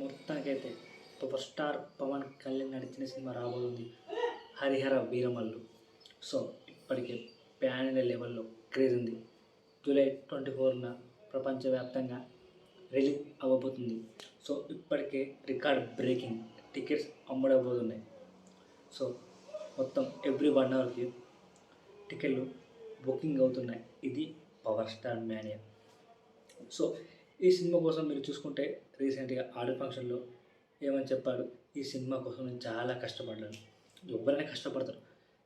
మొత్తానికైతే power star Pawan Kalyan నడిచిన cinema రాబోతుంది. హరిహర వీరమల్లు. సో ఇప్పటికే ప్యాన్ ఇండియా లెవెల్లో క్రేజ్ ఉంది. జూలై ట్వంటీ ఫోర్న ప్రపంచవ్యాప్తంగా రిలీజ్ అవ్వబోతుంది. సో ఇప్పటికే రికార్డ్ బ్రేకింగ్ టికెట్స్ అమ్ముడబోతున్నాయి సో మొత్తం ఎవ్రీ వన్ అవర్కి టికెట్లు బుకింగ్ అవుతున్నాయి. ఇది పవర్ స్టార్ మ్యానియా. సో ఈ సినిమా కోసం మీరు చూసుకుంటే రీసెంట్గా ఆడి ఫంక్షన్లో ఏమని చెప్పాడు? ఈ సినిమా కోసం నేను చాలా కష్టపడ్డాను. ఎవరైనా కష్టపడతారు.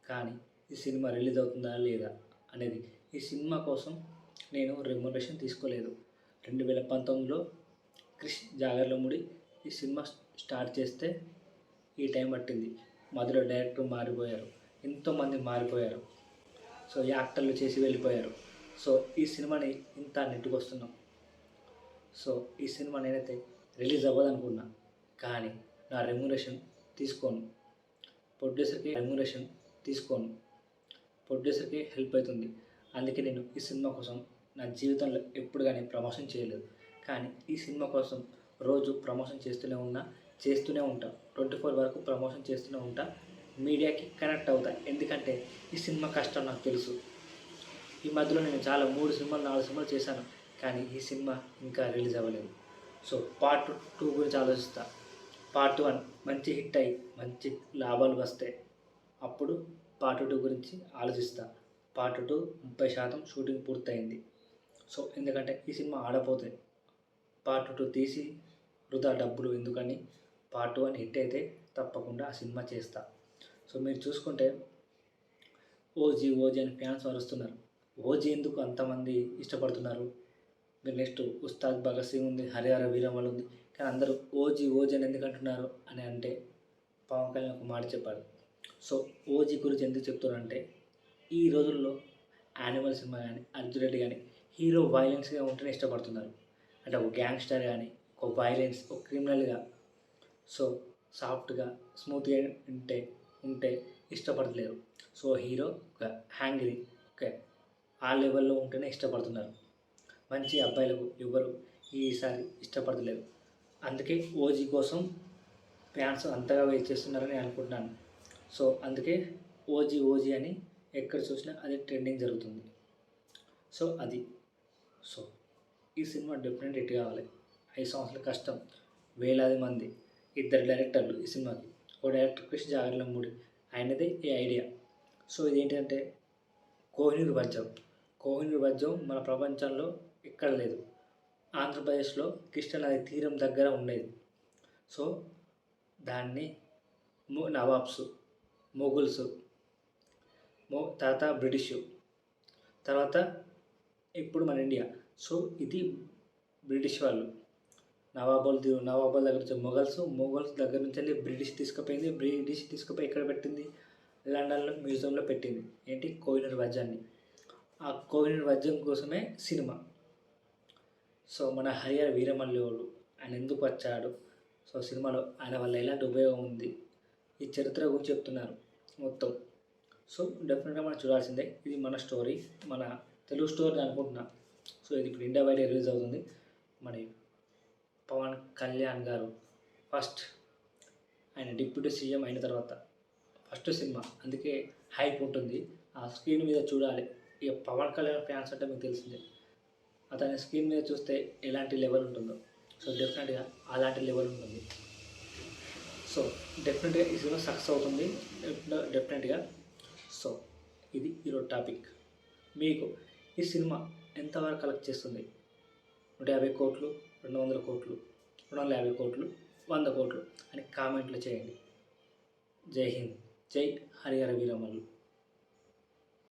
కానీ ఈ సినిమా రిలీజ్ అవుతుందా లేదా అనేది ఈ సినిమా కోసం నేను రెమ్యునరేషన్ తీసుకోలేదు. రెండు వేల పంతొమ్మిదిలో క్రిష్ జాగర్లముడి ఈ సినిమా స్టార్ట్ చేస్తే ఈ టైం పట్టింది. మధ్యలో డైరెక్టర్ మారిపోయారు. ఎంతోమంది మారిపోయారు. సో యాక్టర్లు చేసి వెళ్ళిపోయారు. సో ఈ సినిమాని ఇంత నెట్టుకొస్తున్నాం. సో ఈ సినిమా నేనైతే రిలీజ్ అవ్వదు కానీ నా రెమ్యునరేషన్ తీసుకోను. ప్రొడ్యూసర్కి రెమ్యునరేషన్ తీసుకోను. ప్రొడ్యూసర్కి హెల్ప్ అవుతుంది. అందుకే నేను ఈ సినిమా కోసం నా జీవితంలో ఎప్పుడు కానీ ప్రమోషన్ చేయలేదు. కానీ ఈ సినిమా కోసం రోజు ప్రమోషన్ చేస్తూనే ఉన్నా చేస్తూనే ఉంటా. ట్వంటీ ఫోర్ వరకు ప్రమోషన్ చేస్తూనే ఉంటా. మీడియాకి కనెక్ట్ అవుతా. ఎందుకంటే ఈ సినిమా కష్టం నాకు తెలుసు. ఈ మధ్యలో నేను చాలా మూడు సినిమాలు నాలుగు సినిమాలు చేశాను. కానీ ఈ సినిమా ఇంకా రిలీజ్ అవ్వలేదు. సో పార్ట్ టూ గురించి ఆలోచిస్తా. పార్ట్ వన్ మంచి హిట్ అయ్యి మంచి లాభాలు వస్తే అప్పుడు పార్ట్ టూ గురించి ఆలోచిస్తా. పార్ట్ టూ ముప్పై శాతం షూటింగ్ పూర్తయింది. సో ఎందుకంటే ఈ సినిమా ఆడపోతే పార్ట్ టూ తీసి వృధా డబ్బులు ఎందుకని పార్ట్ వన్ హిట్ అయితే తప్పకుండా ఆ సినిమా చేస్తా. సో మీరు చూసుకుంటే ఓజీ ఓజీ అని ఫ్యాన్స్ వరుస్తున్నారు ఓజీ ఎందుకు అంతమంది ఇష్టపడుతున్నారు? నెక్స్ట్ ఉస్తాద్ భగత్ సింగ్ ఉంది హరిహర వీరమల్ ఉంది. కానీ అందరూ ఓజీ ఓజీ అని ఎందుకు అంటున్నారు అని అంటే పవన్ కళ్యాణ్ ఒక మాట చెప్పారు సో ఓజీ గురించి ఎందుకు చెప్తున్నారంటే ఈ రోజుల్లో యానిమల్ సినిమా కానీ అర్జున్ రెడ్డి కానీ హీరో వైలెన్స్గా ఉంటేనే ఇష్టపడుతున్నారు. అంటే ఒక గ్యాంగ్స్టర్ కానీ ఒక వైలెన్స్ ఒక క్రిమినల్గా సో సాఫ్ట్గా స్మూత్గా ఉంటే ఉంటే ఇష్టపడలేరు. సో హీరో ఒక హ్యాంగ్రీ ఓకే. ఆ లెవెల్లో ఉంటేనే ఇష్టపడుతున్నారు. మంచి అబ్బాయిలకు ఎవరు ఈసారి ఇష్టపడలేరు అందుకే ఓజీ కోసం ఫ్యాన్స్ అంతగా వెయిట్ చేస్తున్నారని అనుకుంటున్నాను. సో అందుకే ఓజీ ఓజీ అని ఎక్కడ చూసినా అది ట్రెండింగ్ జరుగుతుంది. సో అది. సో ఈ సినిమా డెఫినెట్ హిట్ కావాలి. ఐదు సంవత్సరాల కష్టం. వేలాది మంది ఇద్దరు డైరెక్టర్లు ఈ సినిమాకి. ఒక డైరెక్టర్ కృష్ణ జాగర్లమూడి ఆయనదే ఈ ఐడియా. సో ఇదేంటంటే కోహినూర్ వజ్రం కోహినూర్ వజ్రం మన ప్రపంచంలో ఎక్కడ లేదు. ఆంధ్రప్రదేశ్లో కృష్ణానది తీరం దగ్గర ఉండేది. సో దాన్ని నవాబ్స్ మొగుల్స్ మో తర్వాత బ్రిటిష్. తర్వాత ఇప్పుడు మన ఇండియా. సో ఇది బ్రిటిష్ వాళ్ళు. నవాబుల్ నవాబుల దగ్గర నుంచి మొఘల్స్ మొఘల్స్ దగ్గర నుంచి బ్రిటిష్ తీసుకుపోయింది. బ్రిటిష్ తీసుకుపోయి ఎక్కడ పెట్టింది? లండన్లో మ్యూజియంలో పెట్టింది. ఏంటి? కోహినూర్ వజ్రాన్ని ఆ కోహినూర్ వజ్రం కోసమే సినిమా. సో మన హరియర్ వీరమల్లివాడు ఆయన ఎందుకు వచ్చాడు? సో సినిమాలో ఆయన వల్ల ఎలాంటి ఉపయోగం ఉంది? ఈ చరిత్ర గురించి చెప్తున్నారు మొత్తం. సో డెఫినెట్గా మనం చూడాల్సిందే ఇది మన స్టోరీ మన తెలుగు స్టోరీ అనుకుంటున్నా. సో ఇది ఇప్పుడు ఇండియా బయట రిలీజ్ అవుతుంది. మరి పవన్ కళ్యాణ్ గారు ఫస్ట్ ఆయన డిప్యూటీ సీఎం అయిన తర్వాత ఫస్ట్ సినిమా. అందుకే హైప్ ఉంటుంది. ఆ స్క్రీన్ మీద చూడాలి. ఇక పవన్ కళ్యాణ్ ఫ్యాన్స్ అంటే మీకు తెలిసిందే. అతని స్క్రీన్ మీద చూస్తే ఎలాంటి లెవెల్ ఉంటుందో. సో డెఫినెట్గా అలాంటి లెవెల్ ఉంటుంది. సో డెఫినెట్గా ఈ సినిమా సక్సెస్ అవుతుంది. డెఫినెట్గా సో ఇది ఈరోజు టాపిక్ మీకు ఈ సినిమా ఎంతవరకు కలెక్ట్ చేస్తుంది? నూట యాభై కోట్లు రెండు వందల కోట్లు రెండు వందల యాభై కోట్లు వంద కోట్లు అని కామెంట్లు చేయండి. జై హింద్. జై హరిహర వీరమల్లు.